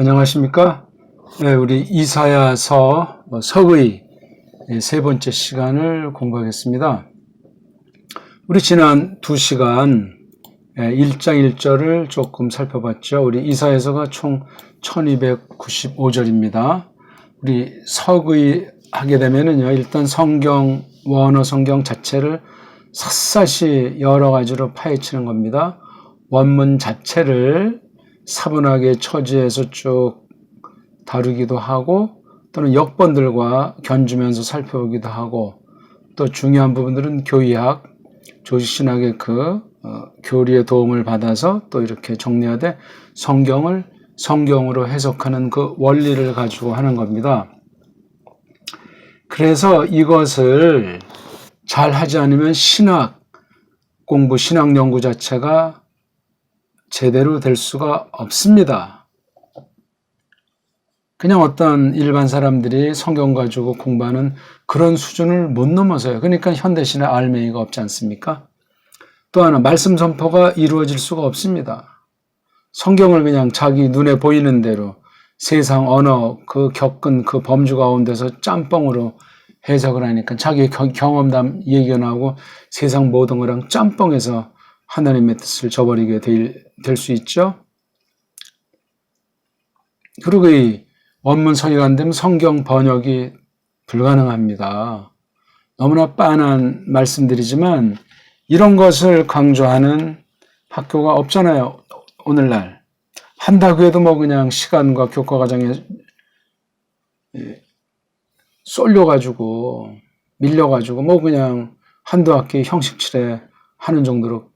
안녕하십니까? 네, 우리 이사야서 뭐 서의 세 번째 시간을 공부하겠습니다. 우리 지난 두 시간 1장 1절을 조금 살펴봤죠. 우리 이사야서가 총 1295절입니다. 우리 서의 하게 되면은요, 일단 성경, 원어 성경 자체를 샅샅이 여러 가지로 파헤치는 겁니다. 원문 자체를 사분하게 처지해서 쭉 다루기도 하고 또는 역번들과 견주면서 살펴보기도 하고 또 중요한 부분들은 교의학, 조직신학의 그 어, 교리의 도움을 받아서 또 이렇게 정리하되 성경을 성경으로 해석하는 그 원리를 가지고 하는 겁니다. 그래서 이것을 잘 하지 않으면 신학 공부, 신학 연구 자체가 제대로 될 수가 없습니다. 그냥 어떤 일반 사람들이 성경 가지고 공부하는 그런 수준을 못 넘어서요. 그러니까 현대신의 알맹이가 없지 않습니까? 또 하나, 말씀 선포가 이루어질 수가 없습니다. 성경을 그냥 자기 눈에 보이는 대로 세상 언어, 그 겪은 그 범주 가운데서 짬뽕으로 해석을 하니까 자기 경험담 얘기가 나오고 세상 모든 거랑 짬뽕해서 하나님의 뜻을 저버리게 될 수 있죠. 그리고 이 원문 서기가 안 되면 성경 번역이 불가능합니다. 너무나 빤한 말씀들이지만 이런 것을 강조하는 학교가 없잖아요. 오늘날. 한다고 해도 뭐 그냥 시간과 교과 과정에 쏠려 가지고, 밀려 가지고, 뭐 그냥 한두 학기 형식칠에 하는 정도로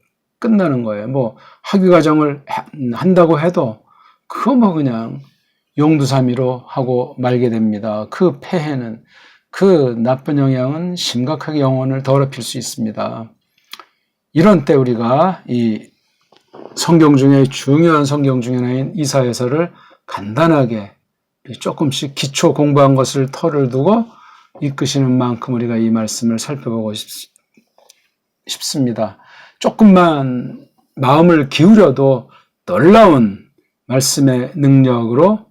끝나는 거예요. 뭐 학위 과정을 한다고 해도 그거 뭐 그냥 용두사미로 하고 말게 됩니다. 그 폐해는 그 나쁜 영향은 심각하게 영혼을 더럽힐 수 있습니다. 이런 때 우리가 이 성경 중에 중요한 성경 중에 하나인 이사에서를 간단하게 조금씩 기초 공부한 것을 털을 두고 이끄시는 만큼 우리가 이 말씀을 살펴보고 싶습니다. 조금만 마음을 기울여도 놀라운 말씀의 능력으로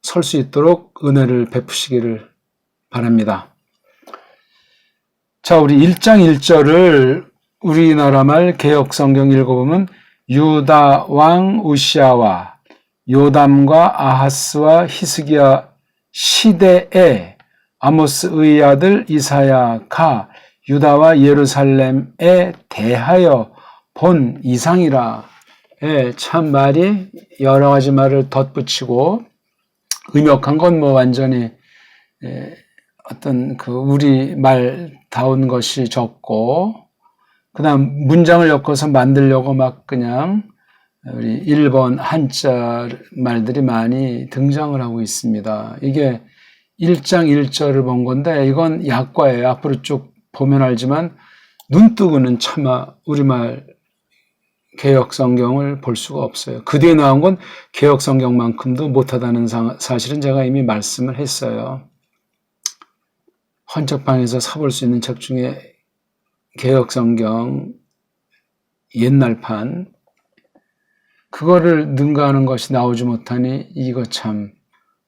설 수 있도록 은혜를 베푸시기를 바랍니다. 자, 우리 1장 1절을 우리나라 말 개혁 성경 읽어보면 유다 왕 우시아와 요담과 아하스와 히스기야 시대에 아모스의 아들 이사야가 유다와 예루살렘에 대하여 본 이상이라. 예, 참 말이 여러 가지 말을 덧붙이고 의역한 건 뭐 완전히 예, 어떤 그 우리 말다운 것이 적고 그다음 문장을 엮어서 만들려고 막 그냥 우리 일본 한자 말들이 많이 등장을 하고 있습니다. 이게 1장 1절을 본 건데 이건 약과예요. 앞으로 쭉 보면 알지만 눈 뜨고는 차마 우리말 개혁 성경을 볼 수가 없어요. 그 뒤에 나온 건 개혁 성경만큼도 못하다는 사실은 제가 이미 말씀을 했어요. 헌책방에서 사볼 수 있는 책 중에 개혁 성경 옛날판 그거를 능가하는 것이 나오지 못하니 이거 참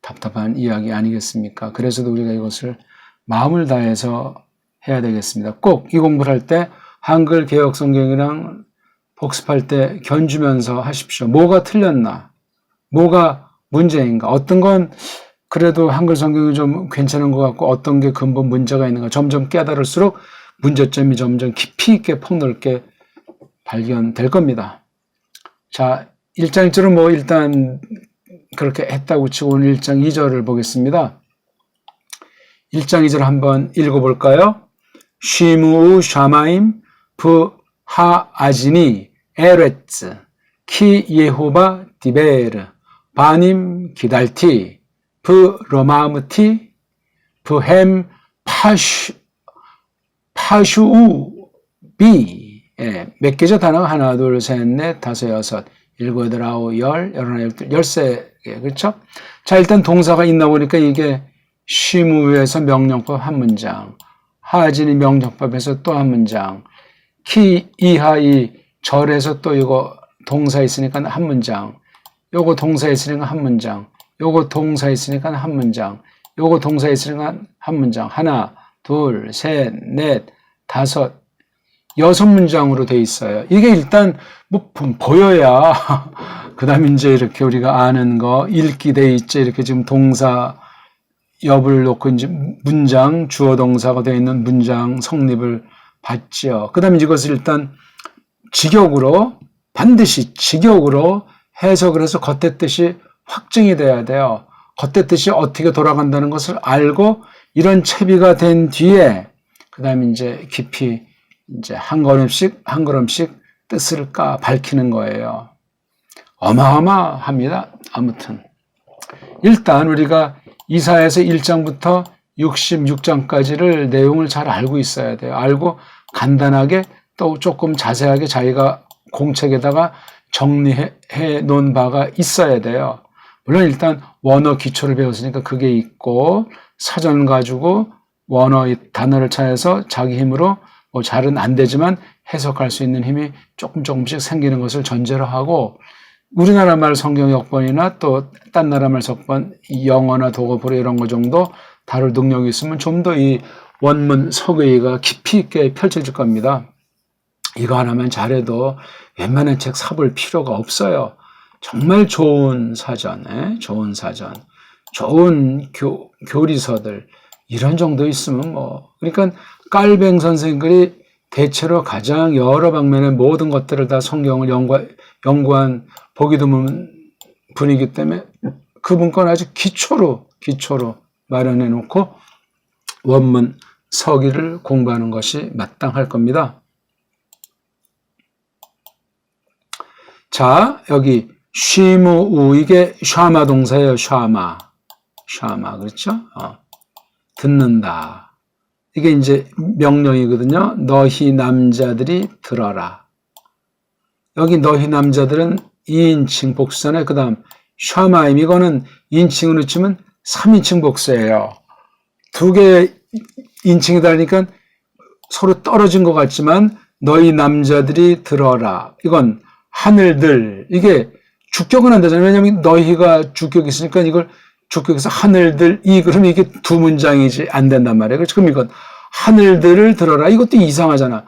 답답한 이야기 아니겠습니까? 그래서도 우리가 이것을 마음을 다해서 해야 되겠습니다. 꼭 이 공부를 할 때 한글 개혁 성경이랑 복습할 때 견주면서 하십시오. 뭐가 틀렸나? 뭐가 문제인가? 어떤 건 그래도 한글 성경이 좀 괜찮은 것 같고 어떤 게 근본 문제가 있는가 점점 깨달을수록 문제점이 점점 깊이 있게 폭넓게 발견될 겁니다. 자, 1장 1절은 뭐 일단 그렇게 했다고 치고 오늘 1장 2절을 보겠습니다. 1장 2절 한번 읽어볼까요? 쉬무 샤마임 부 하아지니 에레츠 키 예호바 디베르 바님 기달티 부 로마무티 부햄 파슈 파슈우 비. 예, 몇 개죠? 단어가 하나 둘 셋 넷 다섯 여섯 일곱 여덟 아홉 열 열하나 열둘 열세 개. 그렇죠? 자 일단 동사가 있나 보니까 이게 쉬무에서 명령법 한 문장 하진이 명령법에서 또 한 문장 키 이하이 절에서 또 이거 동사 있으니까 한 문장 요거 동사 있으니까 한 문장 요거 동사 있으니까 한 문장. 요거 동사 있으니까 한 문장. 하나, 둘, 셋, 넷, 다섯, 여섯 문장으로 돼 있어요. 이게 일단 뭐 보여야 그다음 이제 이렇게 우리가 아는 거 읽기 돼 있지 이렇게 지금 동사 엽을 놓고 이제 문장 주어 동사가 되어 있는 문장 성립을 받지요. 그다음에 이것을 일단 직역으로 반드시 직역으로 해석을 해서 겉의 뜻이 확증이 돼야 돼요. 겉의 뜻이 어떻게 돌아간다는 것을 알고 이런 채비가 된 뒤에 그다음에 이제 깊이 이제 한 걸음씩 한 걸음씩 뜻을 까 밝히는 거예요. 어마어마합니다. 아무튼 일단 우리가 이사에서 1장부터 66장까지를 내용을 잘 알고 있어야 돼요. 알고 간단하게 또 조금 자세하게 자기가 공책에다가 정리해 놓은 바가 있어야 돼요. 물론 일단 원어 기초를 배웠으니까 그게 있고 사전 가지고 원어 단어를 찾아서 자기 힘으로 뭐 잘은 안 되지만 해석할 수 있는 힘이 조금 조금씩 생기는 것을 전제로 하고 우리나라 말 성경 역번이나 또 딴 나라 말 석번 영어나 독어풀 이런 거 정도 다룰 능력이 있으면 좀 더 이 원문 서의가 깊이 있게 펼쳐질 겁니다. 이거 하나만 잘해도 웬만한 책 사볼 필요가 없어요. 정말 좋은 사전, 좋은 사전, 좋은 교, 교리서들 이런 정도 있으면 뭐 그러니까 깔뱅 선생들이 대체로 가장 여러 방면의 모든 것들을 다 성경을 연구, 연구한 보기 드문 분이기 때문에 그분 건 아주 기초로 기초로 마련해 놓고 원문 서기를 공부하는 것이 마땅할 겁니다. 자, 여기 쉬무우 이게 샤마 동사예요. 샤마. 샤마. 그렇죠? 어. 듣는다. 이게 이제 명령이거든요. 너희 남자들이 들어라. 여기 너희 남자들은 2인칭 복수잖아요. 그 다음 샤마임 이거는 인칭으로 치면 3인칭 복수예요. 두 개 인칭이 다르니까 서로 떨어진 것 같지만 너희 남자들이 들어라. 이건 하늘들 이게 주격은 안 되잖아요. 왜냐하면 너희가 주격이 있으니까 이걸 주격에서 하늘들 이 그럼 이게 두 문장이지 안 된단 말이에요. 그렇죠? 그럼 이건 하늘들을 들어라. 이것도 이상하잖아.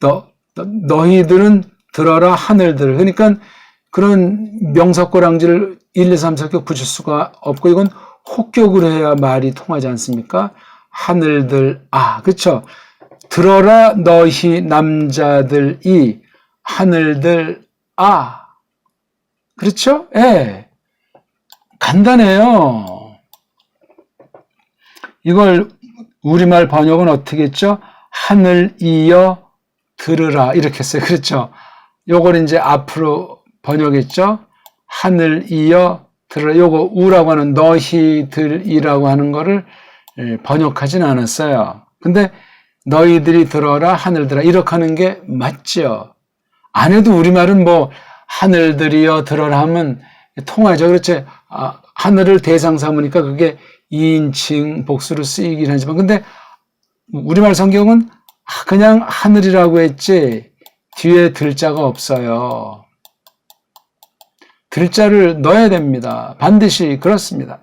너, 너 너희들은 들어라 하늘들. 그러니까 그런 명사꼬랑지를 1, 2, 3, 4격 붙일 수가 없고 이건 혹격으로 해야 말이 통하지 않습니까? 하늘들 아 그렇죠. 들어라 너희 남자들이 하늘들 아 그렇죠? 예. 네. 간단해요. 이걸 우리말 번역은 어떻게 했죠? 하늘 이어 들으라 이렇게 했어요. 그렇죠? 요걸 이제 앞으로 번역했죠. 하늘 이어 들으라. 요거 우라고 하는 너희들이라고 하는 거를 예, 번역하진 않았어요. 근데 너희들이 들어라 하늘들아 이렇게 하는 게 맞죠. 안 해도 우리말은 뭐 하늘들이여 들어라 하면 통하죠. 그렇지. 아, 하늘을 대상 삼으니까 그게 2인칭 복수로 쓰이긴 하지만 근데 우리말 성경은 그냥 하늘이라고 했지 뒤에 들자가 없어요. 들자를 넣어야 됩니다. 반드시 그렇습니다.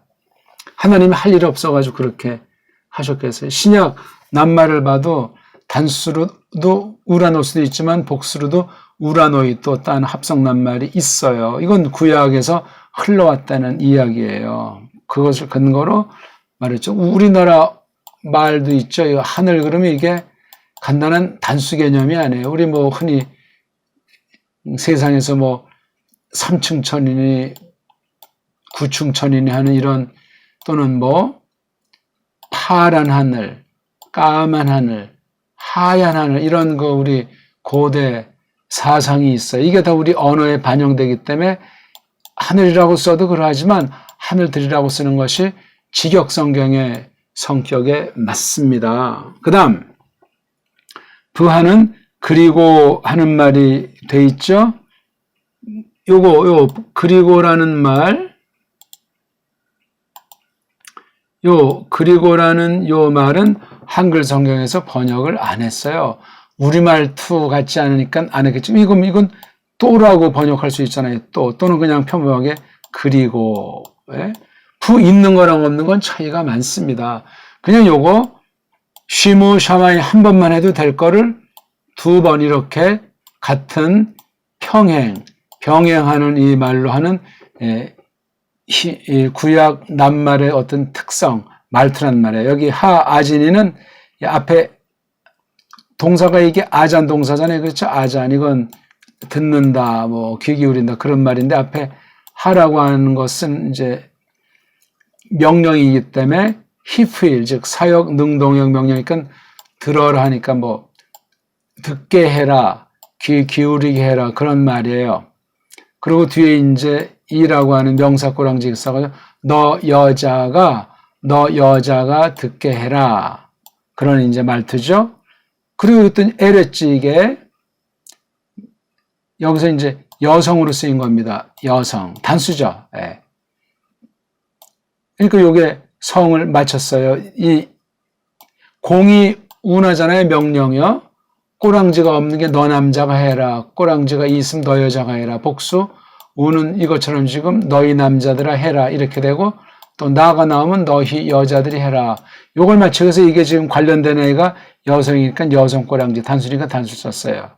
하나님이 할일 없어가지고 그렇게 하셨겠어요. 신약 낱말을 봐도 단수로도 우라노 수도 있지만 복수로도 우라노이 또 딴 합성 낱말이 있어요. 이건 구약에서 흘러왔다는 이야기예요. 그것을 근거로 말했죠. 우리나라 말도 있죠. 하늘 그러면 이게 간단한 단수 개념이 아니에요. 우리 뭐 흔히 세상에서 뭐 3층 천이니 9층 천이니 하는 이런 또는 뭐 파란 하늘, 까만 하늘, 하얀 하늘 이런 거 우리 고대 사상이 있어요. 이게 다 우리 언어에 반영되기 때문에 하늘이라고 써도 그러하지만 하늘들이라고 쓰는 것이 직역 성경의 성격에 맞습니다. 그 다음 부하는 그리고 하는 말이 돼 있죠. 요거 요 그리고라는 말, 요 그리고라는 요 말은 한글 성경에서 번역을 안 했어요. 우리말 투 같지 않으니까 안 했겠지만 이건 이건 또라고 번역할 수 있잖아요. 또 또는 그냥 평범하게 그리고 예? 부 있는 거랑 없는 건 차이가 많습니다. 그냥 요거 쉬무 샤마이 한 번만 해도 될 거를 두 번 이렇게 같은 평행, 병행하는 이 말로 하는 예, 구약 낱말의 어떤 특성, 말투란 말이에요. 여기 하 아진이는 이 앞에 동사가 이게 아잔 동사잖아요. 그렇죠? 아잔 이건 듣는다, 뭐 귀 기울인다 그런 말인데 앞에 하라고 하는 것은 이제 명령이기 때문에 히프일 즉 사역 능동형 명령이니까 들어라 하니까 뭐 듣게 해라, 귀 기울이게 해라 그런 말이에요. 그리고 뒤에 이제 이라고 하는 명사 꼬랑지 써가지고 너 여자가 너 여자가 듣게 해라 그런 이제 말투죠. 그리고 어떤 에레찌게 여기서 이제 여성으로 쓰인 겁니다. 여성 단수죠. 예. 그러니까 요게 성을 맞췄어요. 이 공이 운하잖아요. 명령이요. 꼬랑지가 없는 게 너 남자가 해라. 꼬랑지가 있으면 너 여자가 해라. 복수 우는 이것처럼 지금 너희 남자들아 해라 이렇게 되고 또 나가 나오면 너희 여자들이 해라. 요걸 맞춰서 이게 지금 관련된 애가 여성이니까 여성 꼬랑지 단수니까 단수 썼어요.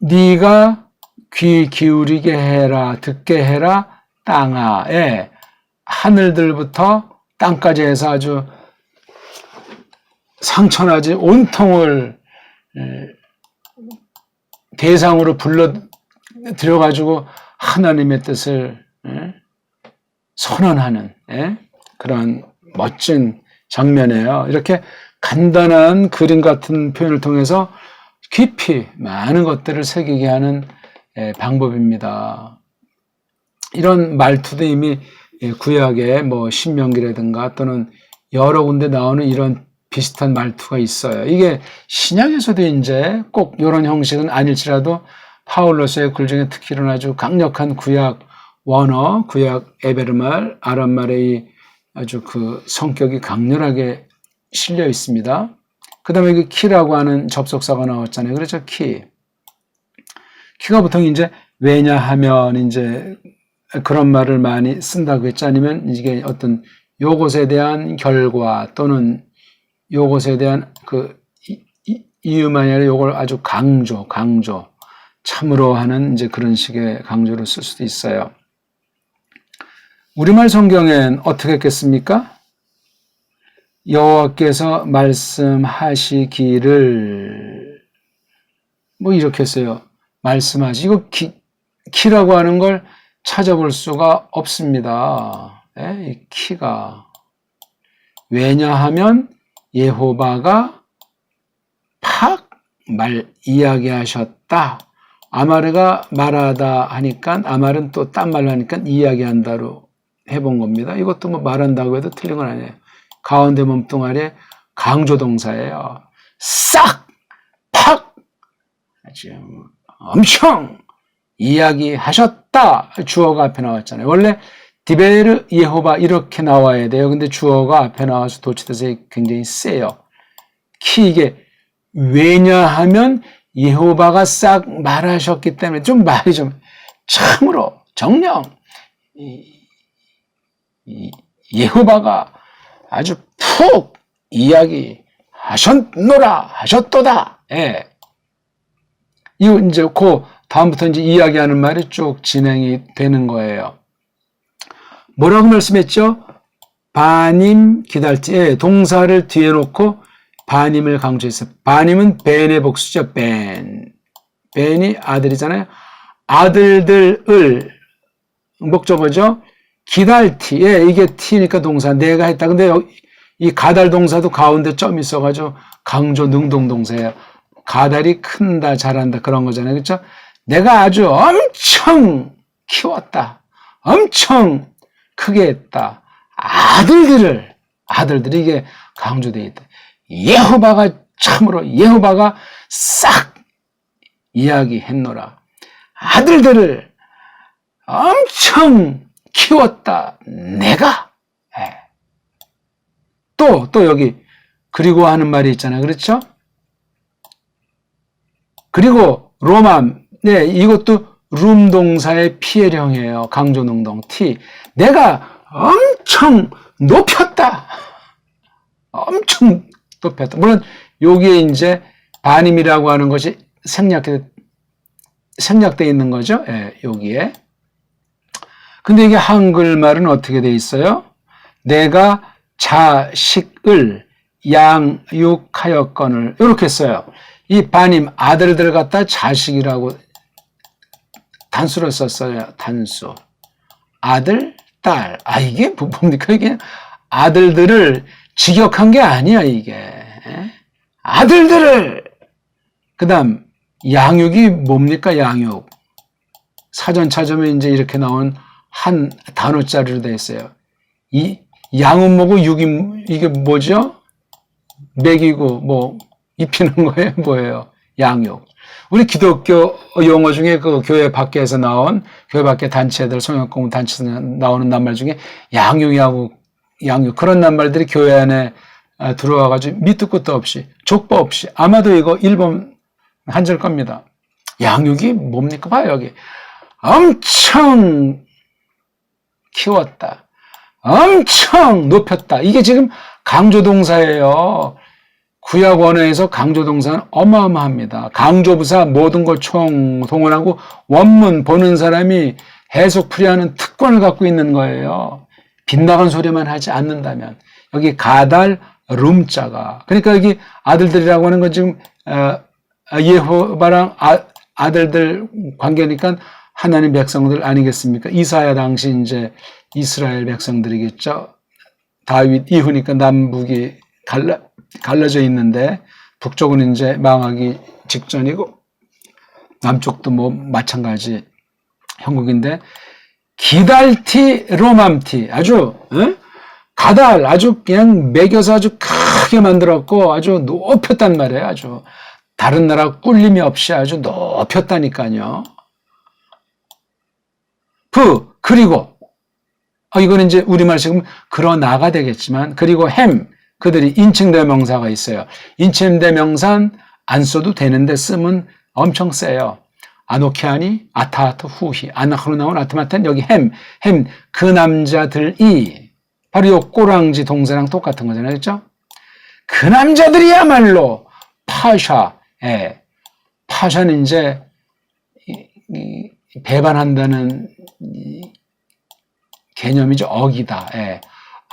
네가 귀 기울이게 해라 듣게 해라 땅아에 하늘들부터 땅까지 해서 아주 상천하지 온통을 에, 대상으로 불러 들여가지고 하나님의 뜻을 에, 선언하는 에, 그런 멋진 장면이에요. 이렇게 간단한 그림 같은 표현을 통해서 깊이 많은 것들을 새기게 하는 에, 방법입니다. 이런 말투도 이미 예, 구약의 뭐 신명기라든가 또는 여러 군데 나오는 이런 비슷한 말투가 있어요. 이게 신약에서도 이제 꼭 이런 형식은 아닐지라도 파울로스의 글 중에 특히는 아주 강력한 구약 원어, 구약 에베르말, 아람말의 이 아주 그 성격이 강렬하게 실려 있습니다. 그 다음에 그 키라고 하는 접속사가 나왔잖아요. 그렇죠? 키. 키가 보통 이제 왜냐하면 이제 그런 말을 많이 쓴다고 했지 아니면 이게 어떤 요것에 대한 결과 또는 요것에 대한 그 이- 이- 이유만이 아니라 요걸 아주 강조, 강조, 참으로 하는 이제 그런 식의 강조를 쓸 수도 있어요. 우리말 성경엔 어떻게 했겠습니까? 여호와께서 말씀하시기를 뭐 이렇게 했어요. 말씀하시 이거 기, 키라고 하는 걸 찾아볼 수가 없습니다. 예, 이 키가 왜냐하면 예호바가 팍 말 이야기하셨다. 아마르가 말하다 하니까 아말은 또 딴 말로 하니까 이야기한다로 해본 겁니다. 이것도 뭐 말한다고 해도 틀린 건 아니에요. 가운데 몸뚱아리에 강조 동사예요. 싹! 팍! 아주 엄청 이야기하셨다. 주어가 앞에 나왔잖아요. 원래 디베르 예호바 이렇게 나와야 돼요. 근데 주어가 앞에 나와서 도치돼서 굉장히 세요. 키 이게 왜냐하면 예호바가 싹 말하셨기 때문에 좀 말이 좀 참으로 정령 이- 이 예호바가 아주 푹 이야기 하셨노라 하셨도다. 예. 이거 이제 그 다음부터 이제 이야기하는 말이 쭉 진행이 되는 거예요. 뭐라고 말씀했죠? 바님 기다릴지 예, 동사를 뒤에 놓고 바님을 강조했어요. 바님은 벤의 복수죠. 벤. 벤이 아들이잖아요. 아들들을 목적어죠. 기달티. 예, 이게 티니까 동사. 내가 했다. 근데 이 가달 동사도 가운데 점 있어가지고 강조 능동 동사예요. 가달이 큰다, 잘한다 그런 거잖아요. 그렇죠? 내가 아주 엄청 키웠다. 엄청 크게 했다. 아들들을 아들들이 이게 강조되어 있다. 예호바가 참으로 예호바가 싹 이야기했노라. 아들들을 엄청 키웠다. 내가 예. 또, 또 여기 그리고 하는 말이 있잖아요. 그렇죠? 그리고 로마, 네, 이것도 룸 동사의 피해령이에요. 강조능동 T. 내가 엄청 높였다. 엄청 높였다. 물론 여기에 이제 반임이라고 하는 것이 생략돼 생략돼 있는 거죠. 예, 여기에. 근데 이게 한글말은 어떻게 돼 있어요? 내가 자식을 양육하였건을 이렇게 써요. 이 반임 아들들 갖다 자식이라고 단수로 썼어요. 단수. 아들, 딸. 아 이게 뭐- 뭡니까 이게 아들들을 직역한 게 아니야 이게. 예? 아들들을 그 다음 양육이 뭡니까 양육. 사전 찾으면 이제 이렇게 나온 한 단어짜리로 되어 있어요. 이 양은 뭐고 육이 이게 뭐죠? 먹이고 뭐 입히는 거예요, 뭐예요? 양육. 우리 기독교 용어 중에 그 교회 밖에서 나온 교회 밖에 단체들 성역공부 단체에서 나오는 낱말 중에 양육이하고 양육 그런 낱말들이 교회 안에 아, 들어와가지고 밑도 끝도 없이 족보 없이 아마도 이거 일본 한절 겁니다. 양육이 뭡니까? 봐요 여기 엄청 키웠다. 엄청 높였다. 이게 지금 강조동사예요. 구약 원어에서 강조동사는 어마어마합니다. 강조부사 모든 걸 총 동원하고 원문 보는 사람이 해석 풀이하는 특권을 갖고 있는 거예요. 빗나간 소리만 하지 않는다면 여기 가달 룸자가 그러니까 여기 아들들이라고 하는 건 지금 어, 예호바랑 아, 아들들 관계니까 하나님 백성들 아니겠습니까? 이사야 당시 이제 이스라엘 백성들이겠죠. 다윗 이후니까 남북이 갈라, 갈라져 있는데 북쪽은 이제 망하기 직전이고 남쪽도 뭐 마찬가지 형국인데 기달티 로맘티 아주 어? 가달 아주 그냥 매겨서 아주 크게 만들었고 아주 높였단 말이에요. 아주 다른 나라 꿀림이 없이 아주 높였다니까요. 부 그리고 어, 이거는 이제 우리말 지금 그러나가 되겠지만 그리고 햄 그들이 인칭대명사가 있어요. 인칭대명사는 안 써도 되는데 쓰면 엄청 세요. 아노키아니 아타하트 후히 아나크로 나온 아트마탄 여기 햄 햄 그 남자들이 바로 요 꼬랑지 동사랑 똑같은 거잖아요. 그렇죠? 그 남자들이야말로 파샤 예. 파샤는 이제 배반한다는 이 개념이죠. 어기다. 예.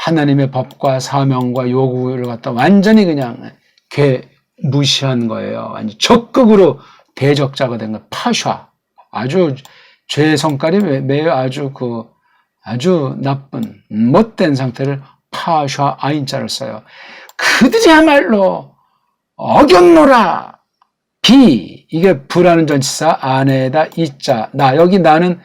하나님의 법과 사명과 요구를 갖다 완전히 그냥 개 무시한 거예요. 완전 적극으로 대적자가 된 거예요. 파샤. 아주 죄의 성깔이 매- 매우 아주 그 아주 나쁜 못된 상태를 파샤 아인자를 써요. 그들이야말로 어겼노라. 비 이게 부라는 전치사 안에다 이자 나 여기 나는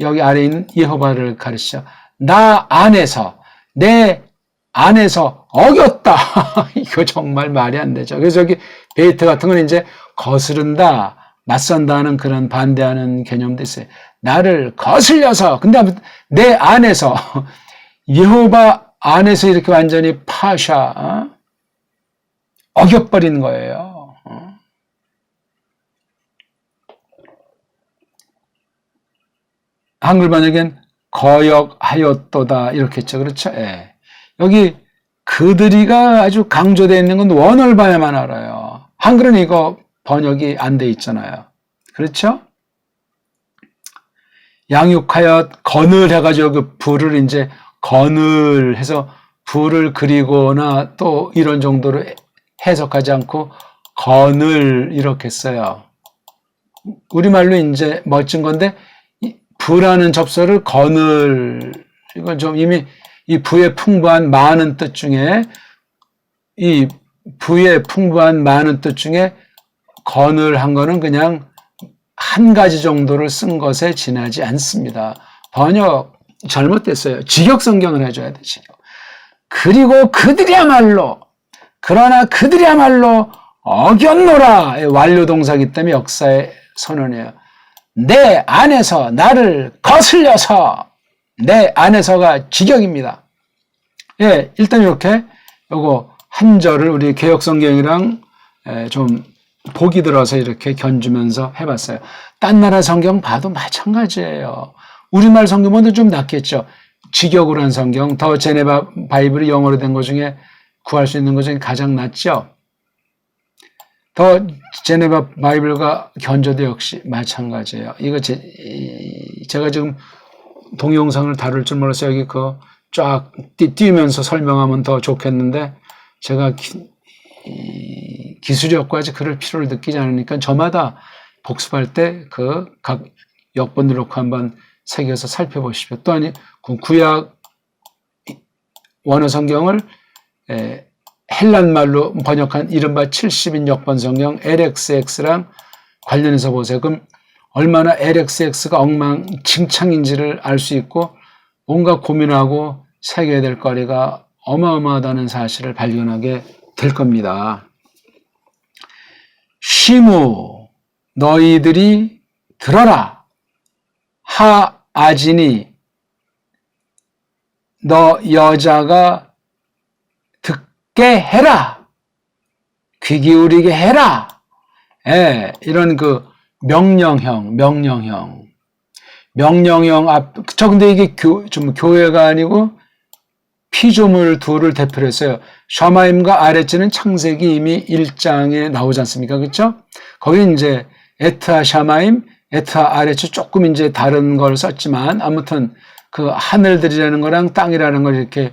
여기 아래 있는 예호바를 가르쳐 나 안에서 내 안에서 어겼다 이거 정말 말이 안 되죠 그래서 여기 베이트 같은 건 이제 거스른다 맞선다는 그런 반대하는 개념도 있어요 나를 거슬려서 근데 내 안에서 예호바 안에서 이렇게 완전히 파샤 어? 어겨버린 거예요 어? 한글 번역엔 거역하였도다 이렇게 했죠. 그렇죠? 예. 여기 그들이가 아주 강조되어 있는 건 원어를 봐야만 알아요. 한글은 이거 번역이 안 돼 있잖아요. 그렇죠? 양육하여 건을 해가지고 그 불을 이제 건을 해서 불을 그리거나 또 이런 정도로 해석하지 않고 건을 이렇게 써요. 우리말로 이제 멋진 건데 이 부라는 접서를 건을 이건 좀 이미 이 부의 풍부한 많은 뜻 중에 이 부의 풍부한 많은 뜻 중에 건을 한 거는 그냥 한 가지 정도를 쓴 것에 지나지 않습니다. 번역 잘못됐어요. 직역 성경을 해줘야 돼, 직역. 그리고 그들이야말로, 그러나 그들이야말로 어겼노라의 완료 동사기 때문에 역사에 선언해요. 내 안에서 나를 거슬려서 내 안에서가 직역입니다. 예, 일단 이렇게 요거 한 절을 우리 개혁 성경이랑 에, 좀 복이 들어서 이렇게 견주면서 해봤어요. 딴 나라 성경 봐도 마찬가지예요. 우리말 성경보다 좀 낫겠죠. 직역으로 한 성경, 더 제네바 바이블이 영어로 된 것 중에 구할 수 있는 것 중에 가장 낫죠. 더 제네바 바이블과 견조도 역시 마찬가지예요. 이거 제, 제가 지금 동영상을 다룰 줄 몰라서 여기 그 쫙 뛰면서 설명하면 더 좋겠는데 제가 기, 기술력까지 그럴 필요를 느끼지 않으니까 저마다 복습할 때 그 각 역번 넣고 한번 새겨서 살펴보십시오. 또한 구약 원어 성경을 헬란 말로 번역한 이른바 70인 역번 성경 LXX랑 관련해서 보세요. 그럼 얼마나 LXX가 엉망진창인지를 알 수 있고 뭔가 고민하고 새겨야 될 거리가 어마어마하다는 사실을 발견하게 될 겁니다. 시무 너희들이 들어라 하아지니 너 여자가 듣게 해라 귀 기울이게 해라 예, 이런 그 명령형 명령형 명령형 앞, 저 근데 이게 교, 좀 교회가 아니고 피조물 둘을 대표로 했어요. 샤마임과 아레츠는 창세기 이미 1장에 나오지 않습니까? 그렇죠? 거기 이제 에트아 샤마임, 에트아 아레츠 조금 이제 다른 걸 썼지만 아무튼 그 하늘들이라는 거랑 땅이라는 걸 이렇게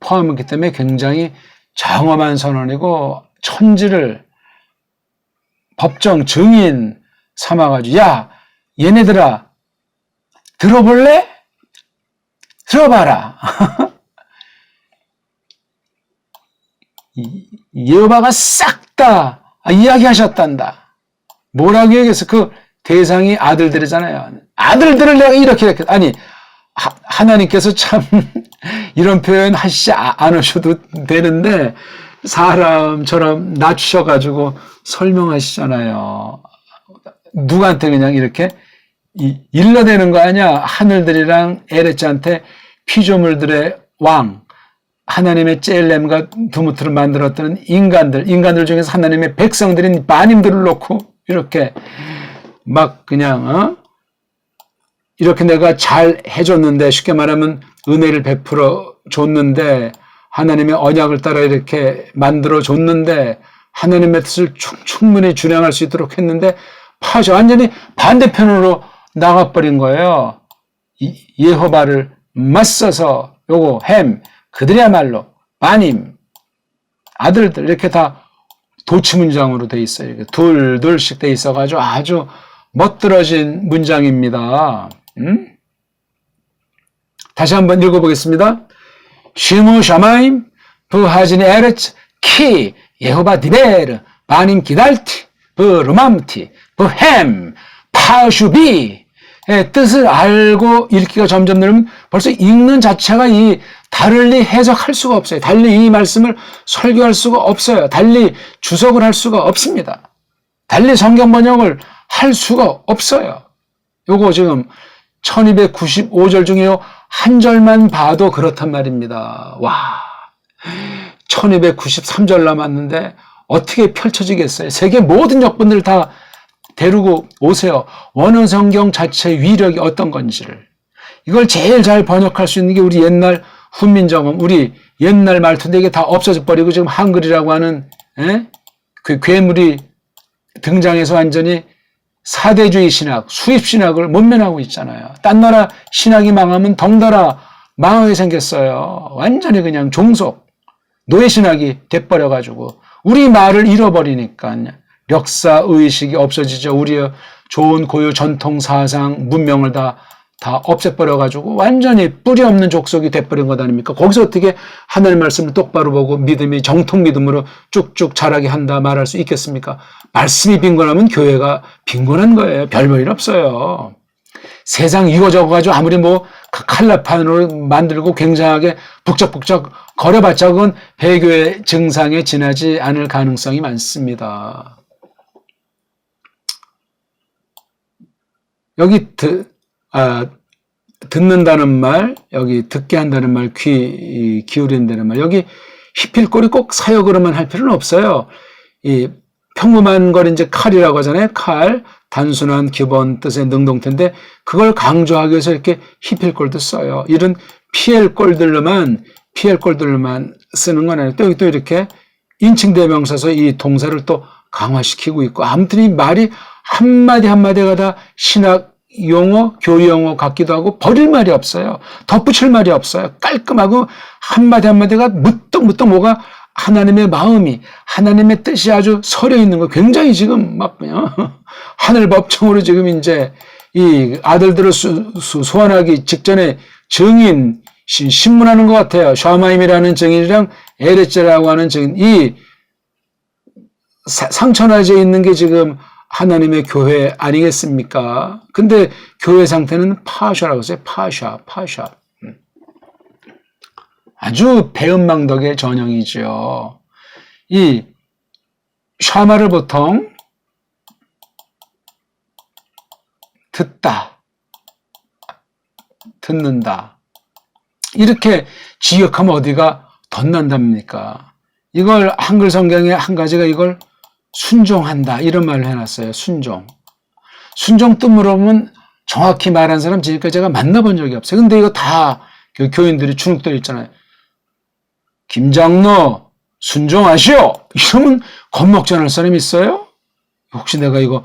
포함했기 때문에 굉장히 정엄한 선언이고 천지를 법정 증인 삼아가지고 야 얘네들아 들어볼래? 들어봐라. 예호바가 싹다 아, 이야기하셨단다. 뭐라고 얘기해서 그 대상이 아들들이잖아요. 아들들을 내가 이렇게 이렇게 아니 하, 나님께서 참 이런 표현 하시지 않으셔도 되는데 사람처럼 낮추셔가지고 설명하시잖아요. 누구한테 그냥 이렇게 일러대는 거 아니야? 하늘들이랑 에레츠한테 피조물들의 왕, 하나님의 젤렘과 두무트를 만들었던 인간들, 인간들 중에서 하나님의 백성들인 마님들을 놓고 이렇게 막 그냥 어? 이렇게 내가 잘 해줬는데 쉽게 말하면 은혜를 베풀어 줬는데 하나님의 언약을 따라 이렇게 만들어 줬는데 하나님의 뜻을 충분히 준행할 수 있도록 했는데 파셔 완전히 반대편으로 나가버린 거예요. 예호바를 맞서서 요거 햄 그들이야말로 마님 아들들 이렇게 다 도치 문장으로 돼 있어요. 둘 둘씩 돼 있어가지고 아주 멋들어진 문장입니다. 음? 다시 한번 읽어보겠습니다. 시무 샤마임 부하진 에르츠 키 예호바 디베르 마님 기달티 부르맘티 부햄 파슈비 뜻을 알고 읽기가 점점 늘면 벌써 읽는 자체가 이 달리 해석할 수가 없어요. 달리 이 말씀을 설교할 수가 없어요. 달리 주석을 할 수가 없습니다. 달리 성경 번역을 할 수가 없어요. 요거 지금 1295절 중에요. 한 절만 봐도 그렇단 말입니다. 와. 1293절 남았는데 어떻게 펼쳐지겠어요? 세계 모든 역분들 다 데리고 오세요. 원어 성경 자체의 위력이 어떤 건지를. 이걸 제일 잘 번역할 수 있는 게 우리 옛날 훈민정음, 우리 옛날 말투인데 이게 다 없어져 버리고 지금 한글이라고 하는, 에? 그 괴물이 등장해서 완전히 사대주의 신학, 수입 신학을 못면하고 있잖아요. 딴 나라 신학이 망하면 덩달아 망하게 생겼어요. 완전히 그냥 종속, 노예 신학이 돼버려가지고 우리 말을 잃어버리니까 역사 의식이 없어지죠. 우리의 좋은 고유 전통 사상 문명을 다 다 없애버려가지고 완전히 뿌리 없는 족속이 돼버린 것 아닙니까? 거기서 어떻게 하나님 말씀을 똑바로 보고 믿음이 정통 믿음으로 쭉쭉 자라게 한다 말할 수 있겠습니까? 말씀이 빈곤하면 교회가 빈곤한 거예요. 별 볼일 없어요. 세상 이거 저거 가지고 아무리 뭐 칼라판으로 만들고 굉장하게 북적북적 거려봤자 그건 배교의 증상에 지나지 않을 가능성이 많습니다. 여기 드, 아, 듣는다는 말, 여기 듣게 한다는 말, 귀 기울인다는 말, 여기 히필 꼴이 꼭 사역으로만 할 필요는 없어요. 이 평범한 걸 이제 칼이라고 하잖아요. 칼. 단순한 기본 뜻의 능동태인데 그걸 강조하기 위해서 이렇게 히필 꼴도 써요. 이런 PL꼴들로만 PL꼴들로만 쓰는 건 아니에요. 또, 또 이렇게 인칭대명사서 이 동사를 또 강화시키고 있고 아무튼 이 말이 한마디 한마디가 다 신학 용어, 교리 용어 같기도 하고 버릴 말이 없어요. 덧붙일 말이 없어요. 깔끔하고 한마디 한마디가 무떡무떡 뭐가 하나님의 마음이 하나님의 뜻이 아주 서려 있는 거 굉장히 지금 막 하늘 법정으로 지금 이제 이 아들들을 수, 수, 소환하기 직전에 증인 신, 신문하는 것 같아요. 샤마임이라는 증인이랑 에레츠라고 하는 증인 이 사, 상처나져 있는 게 지금 하나님의 교회 아니겠습니까? 근데 교회 상태는 파샤라고 했어요. 파샤, 파샤. 음. 아주 배은망덕의 전형이지요. 이 샤마를 보통 듣다, 듣는다. 이렇게 지역하면 어디가 덧난답니까? 이걸 한글 성경에 한 가지가 이걸 순종한다 이런 말을 해놨어요. 순종. 순종 뜻 물어보면 정확히 말한 사람 지금까지 제가 만나본 적이 없어요. 근데 이거 다 교인들이 주눅들 있잖아요. 김장로 순종하시오. 이러면 겁먹지 않을 사람이 있어요? 혹시 내가 이거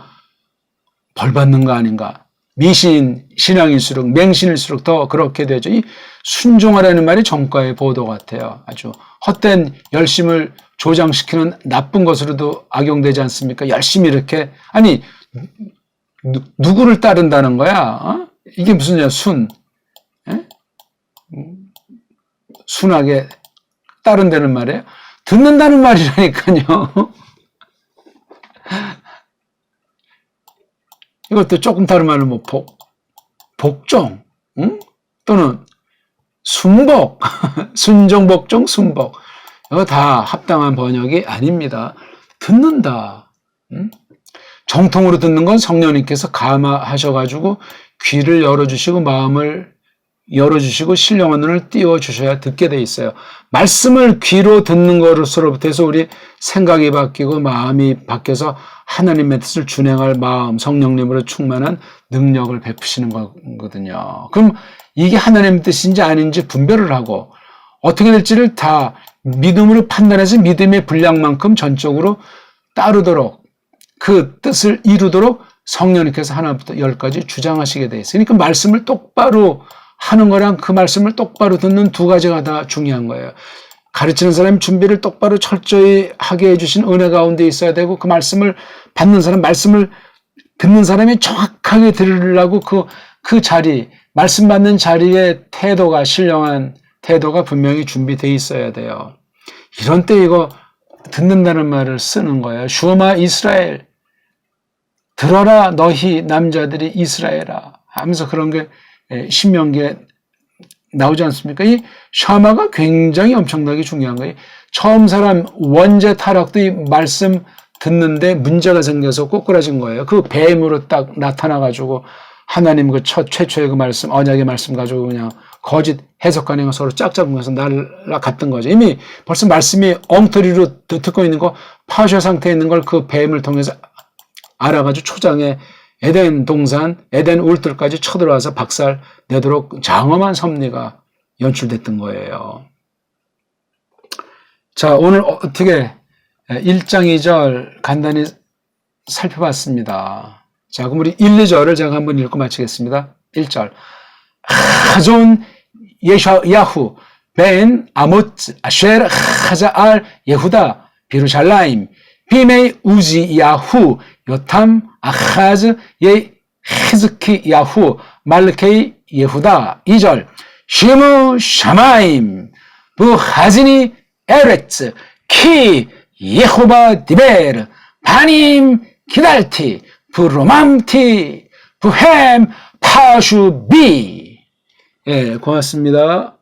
벌 받는 거 아닌가? 미신 신앙일수록 맹신일수록 더 그렇게 되죠. 이 순종하라는 말이 정과의 보도 같아요. 아주 헛된 열심을 조장시키는 나쁜 것으로도 악용되지 않습니까? 열심히 이렇게 아니 누, 구를 따른다는 거야? 어? 이게 무슨 순? 에? 순하게 따른다는 말이에요? 듣는다는 말이라니까요. 것도 조금 다른 말로 뭐 복, 복종, 응? 또는 순복, 순종, 복종, 순복. 이거 다 합당한 번역이 아닙니다. 듣는다. 응? 정통으로 듣는 건 성령님께서 감화하셔가지고 귀를 열어주시고 마음을 열어주시고 신령한 눈을 띄워주셔야 듣게 돼 있어요. 말씀을 귀로 듣는 것으로부터 해서 우리 생각이 바뀌고 마음이 바뀌어서 하나님의 뜻을 준행할 마음, 성령님으로 충만한 능력을 베푸시는 거거든요. 그럼 이게 하나님의 뜻인지 아닌지 분별을 하고 어떻게 될지를 다 믿음으로 판단해서 믿음의 분량만큼 전적으로 따르도록 그 뜻을 이루도록 성령님께서 하나부터 열까지 주장하시게 돼. 그러니까 말씀을 똑바로 하는 거랑 그 말씀을 똑바로 듣는 두 가지가 다 중요한 거예요. 가르치는 사람이 준비를 똑바로 철저히 하게 해주신 은혜 가운데 있어야 되고 그 말씀을 받는 사람, 말씀을 듣는 사람이 정확하게 들으려고 그, 그 자리, 말씀 받는 자리의 태도가, 신령한 태도가 분명히 준비되어 있어야 돼요. 이런 때 이거 듣는다는 말을 쓰는 거예요. 슈마 이스라엘. 들어라 너희 남자들이 이스라엘아. 하면서 그런 게 신명기에 나오지 않습니까? 이 샤마가 굉장히 엄청나게 중요한 거예요. 처음 사람 원죄 타락도 이 말씀 듣는데 문제가 생겨서 꼬꾸라진 거예요. 그 뱀으로 딱 나타나가지고 하나님 그 첫 최초의 그 말씀, 언약의 말씀 가지고 그냥 거짓 해석관이가 서로 짝짝꿍해서 날라갔던 거죠. 이미 벌써 말씀이 엉터리로 듣고 있는 거, 파셔 상태에 있는 걸 그 뱀을 통해서 알아가지고 초장에 에덴 동산, 에덴 울들까지 쳐들어와서 박살 내도록 장엄한 섭리가 연출됐던 거예요. 자, 오늘 어떻게 1장 2절 간단히 살펴봤습니다. 자, 그럼 우리 1, 2절을 제가 한번 읽고 마치겠습니다. 1절. 하존 예샤야후 벤 아모트 아쉐르 하자알 예후다 비루샬라임 비메이 우지 야후 요탐 아하즈 예 히즈키 야후 말케이 예후다 2절 시무 샤마임 부하즈니 에레츠 키 예호바 디베르 바님 기달티 부로맘티 부햄 파슈비 예 고맙습니다.